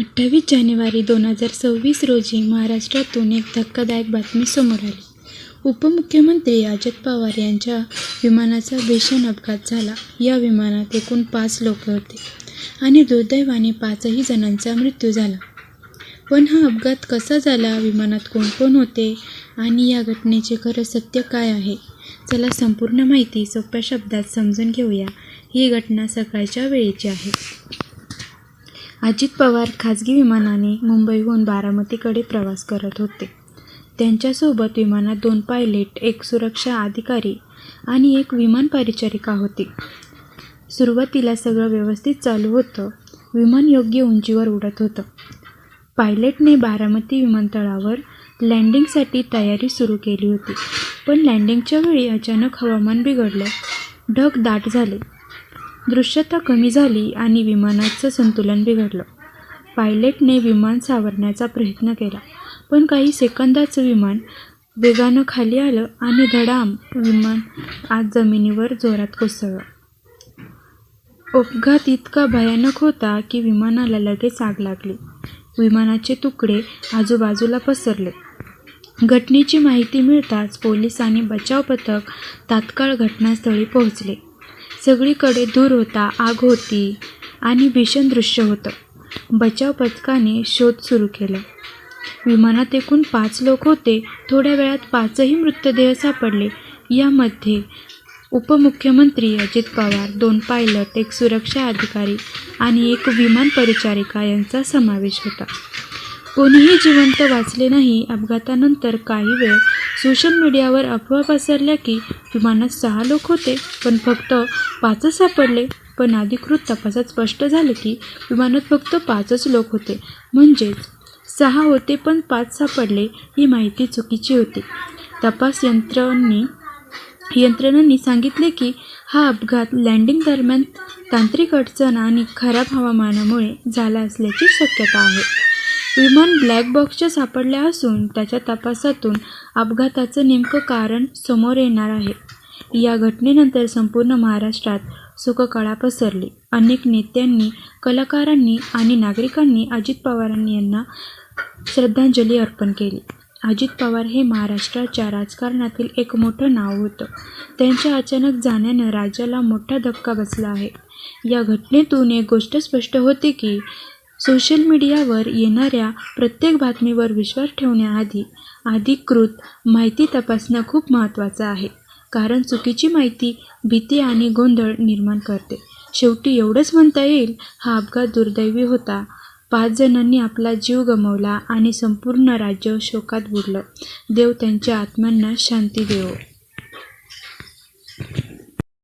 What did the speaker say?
अठ्ठावीस जानेवारी दोन हजार सव्वीस रोजी महाराष्ट्रातून एक धक्कादायक बातमी समोर आली. उपमुख्यमंत्री अजित पवार यांच्या विमानाचा भीषण अपघात झाला. या विमानात एकूण पाच लोक होते आणि दुर्दैवाने पाचही जणांचा मृत्यू झाला. पण हा अपघात कसा झाला? विमानात कोण कोण होते आणि या घटनेचे खरं सत्य काय आहे? चला संपूर्ण माहिती सोप्या शब्दात समजून घेऊया. ही घटना सकाळच्या वेळेची आहे. अजित पवार खाजगी विमानाने मुंबईहून बारामतीकडे प्रवास करत होते. त्यांच्यासोबत विमानात दोन पायलट, एक सुरक्षा अधिकारी आणि एक विमान परिचारिका होती. सुरुवातीला सगळं व्यवस्थित चालू होतं. विमान योग्य उंचीवर उडत होतं. पायलटने बारामती विमानतळावर लँडिंगसाठी तयारी सुरू केली होती. पण लँडिंगच्या वेळी अचानक हवामान बिघडलं. ढग दाट झाले, दृश्यता कमी झाली आणि विमानाचं संतुलन बिघडलं. पायलटने विमान सावरण्याचा प्रयत्न केला, पण काही सेकंदाचं विमान वेगानं खाली आलं आणि धडाम विमान आज जमिनीवर जोरात कोसळलं. अपघात इतका भयानक होता की विमानाला लगेच आग लागली. विमानाचे तुकडे आजूबाजूला पसरले. घटनेची माहिती मिळताच पोलीस आणि बचाव पथक तात्काळ घटनास्थळी पोहोचले. सगळीकडे धूर होता, आग होती आणि भीषण दृश्य होतं. बचाव पथकाने शोध सुरू केला. विमानात एकूण पाच लोक होते. थोड्या वेळात पाचही मृतदेह सापडले. यामध्ये उपमुख्यमंत्री अजित पवार, दोन पायलट, एक सुरक्षा अधिकारी आणि एक विमान परिचारिका यांचा समावेश होता. कोणीही जिवंत वाचले नाही. अपघातानंतर काही वेळ सोशल मीडियावर अफवा पसरल्या की विमानात सहा लोक होते, पण फक्त पाचच सापडले. पण अधिकृत तपासात स्पष्ट झाले की विमानात फक्त पाचच लोक होते. म्हणजेच सहा होते पण पाच सापडले ही माहिती चुकीची होती. तपास यंत्रणांनी सांगितले की हा अपघात लँडिंग दरम्यान तांत्रिक अडचण आणि खराब हवामानामुळे झाला असल्याची शक्यता आहे. विमान ब्लॅक बॉक्सच्या सापडल्या असून त्याच्या तपासातून अपघाताचं नेमकं कारण समोर येणार आहे. या घटनेनंतर संपूर्ण महाराष्ट्रात सुखकळा पसरली. अनेक नेत्यांनी, कलाकारांनी आणि नागरिकांनी अजित पवारांनी यांना श्रद्धांजली अर्पण केली. अजित पवार हे महाराष्ट्राच्या राजकारणातील एक मोठं नाव होतं. त्यांच्या अचानक जाण्यानं राज्याला मोठा धक्का बसला आहे. या घटनेतून एक गोष्ट स्पष्ट होते की सोशल मीडियावर येणाऱ्या प्रत्येक बातमीवर विश्वास ठेवण्याआधी अधिकृत माहिती तपासणं खूप महत्त्वाचं आहे. कारण चुकीची माहिती भीती आणि गोंधळ निर्माण करते. शेवटी एवढंच म्हणता येईल हा अपघात दुर्दैवी होता. पाच जणांनी आपला जीव गमावला आणि संपूर्ण राज्य शोकात बुडलं. देव त्यांच्या आत्म्यांना शांती देवो.